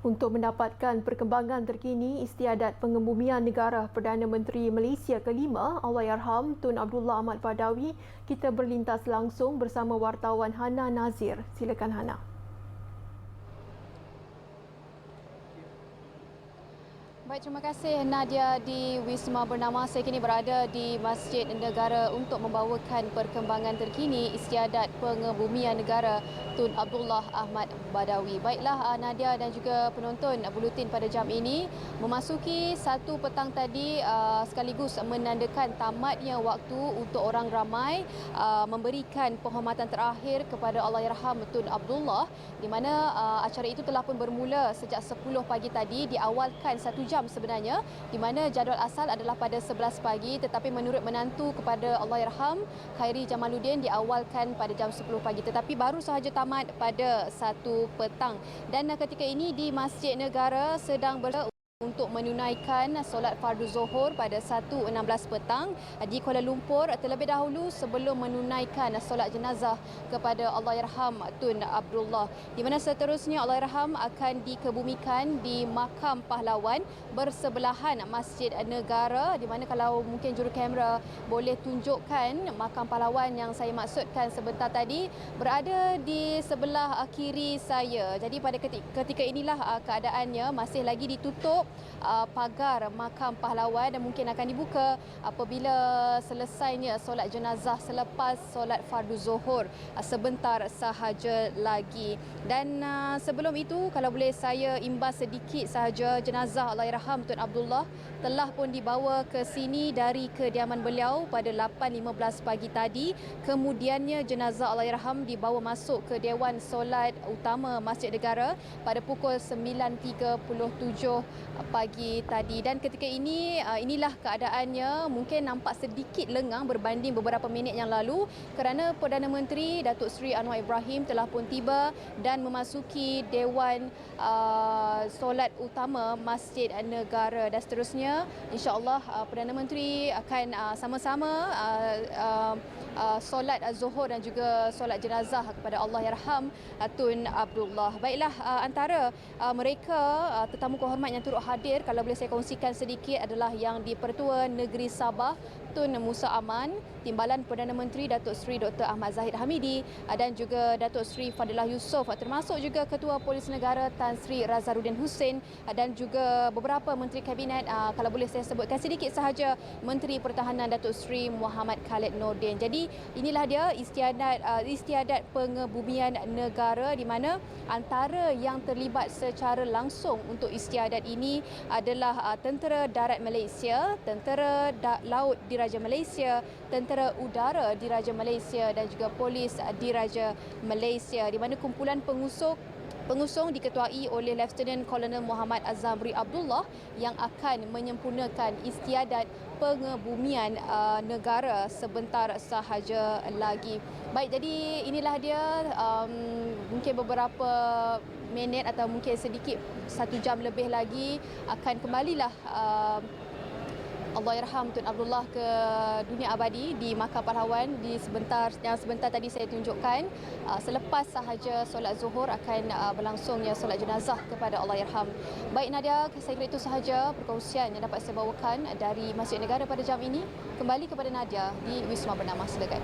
Untuk mendapatkan perkembangan terkini istiadat pengebumian negara Perdana Menteri Malaysia kelima Allahyarham Tun Abdullah Ahmad Badawi, kita berlintas langsung bersama wartawan Hana Nazir. Silakan Hana. Baik, terima kasih Nadia di Wisma Bernama. Saya kini berada di Masjid Negara untuk membawakan perkembangan terkini istiadat pengebumian negara Tun Abdullah Ahmad Badawi. Baiklah uh, Nadia dan juga penonton buletin pada jam ini memasuki satu petang tadi uh, sekaligus menandakan tamatnya waktu untuk orang ramai memberikan penghormatan terakhir kepada Allahyarham Tun Abdullah di mana acara itu telah pun bermula sejak 10 pagi tadi diawalkan satu jam jam sebenarnya di mana jadual asal adalah pada 11 pagi tetapi menurut menantu kepada Allahyarham Khairi Jamaluddin diawalkan pada jam 10 pagi. Tetapi baru sahaja tamat pada 1 petang. Dan ketika ini di Masjid Negara sedang ber untuk menunaikan solat fardu zuhur pada 1.16 petang di Kuala Lumpur terlebih dahulu sebelum menunaikan solat jenazah kepada Allahyarham Tun Abdullah. Di mana seterusnya Allahyarham akan dikebumikan di makam pahlawan bersebelahan Masjid Negara di mana kalau mungkin juru kamera boleh tunjukkan makam pahlawan yang saya maksudkan sebentar tadi berada di sebelah kiri saya. Jadi pada ketika inilah uh, keadaannya masih lagi ditutup uh, pagar makam pahlawan dan mungkin akan dibuka apabila selesainya solat jenazah selepas solat fardu zuhur uh, sebentar sahaja lagi. Dan uh, sebelum itu kalau boleh saya imbas sedikit sahaja jenazah Allahyarham Tun Abdullah telah pun dibawa ke sini dari kediaman beliau pada 8.15 pagi tadi. Kemudiannya jenazah Allahyarham dibawa masuk ke Dewan Solat Utama Masjid Negara pada pukul 9.37 pagi tadi. Dan ketika ini uh, inilah keadaannya. Mungkin nampak sedikit lengang berbanding beberapa minit yang lalu kerana Perdana Menteri Datuk Seri Anwar Ibrahim telah pun tiba dan memasuki Dewan uh, Solat Utama Masjid Negara. Dan seterusnya insya-Allah uh, Perdana Menteri akan uh, sama-sama uh, uh, uh, solat Zuhur dan juga solat jenazah kepada Allahyarham uh, Tun Abdullah. Baiklah uh, antara uh, mereka uh, tetamu kehormat yang turut hadir. Kalau boleh saya kongsikan sedikit adalah yang di Pertua Negeri Sabah Tun Musa Aman, Timbalan Perdana Menteri Datuk Seri Dr. Ahmad Zahid Hamidi dan juga Datuk Seri Fadilah Yusof termasuk juga Ketua Polis Negara Tan Sri Razarudin Hussein dan juga beberapa Menteri Kabinet kalau boleh saya sebutkan sedikit sahaja Menteri Pertahanan Datuk Seri Muhammad Khalid Nordin. Jadi inilah dia istiadat istiadat pengebumian negara di mana antara yang terlibat secara langsung untuk istiadat ini adalah Tentera Darat Malaysia, Tentera Laut di Diraja Malaysia, Tentera Udara Diraja Malaysia dan juga Polis Diraja Malaysia di mana kumpulan pengusung Pengusung diketuai oleh Lieutenant Colonel Muhammad Azamri Abdullah yang akan menyempurnakan istiadat pengebumian uh, negara sebentar sahaja lagi. Baik, jadi inilah dia um, mungkin beberapa minit atau mungkin sedikit satu jam lebih lagi akan kembalilah uh, Allahyarham Tun Abdullah ke dunia abadi di Makam Pahlawan di sebentar yang sebentar tadi saya tunjukkan uh, selepas sahaja solat zuhur akan uh, berlangsungnya solat jenazah kepada Allahyarham. Baik Nadia, saya kira itu sahaja perkongsian yang dapat saya bawakan dari Masjid Negara pada jam ini. Kembali kepada Nadia di Wisma Bernama. Silakan.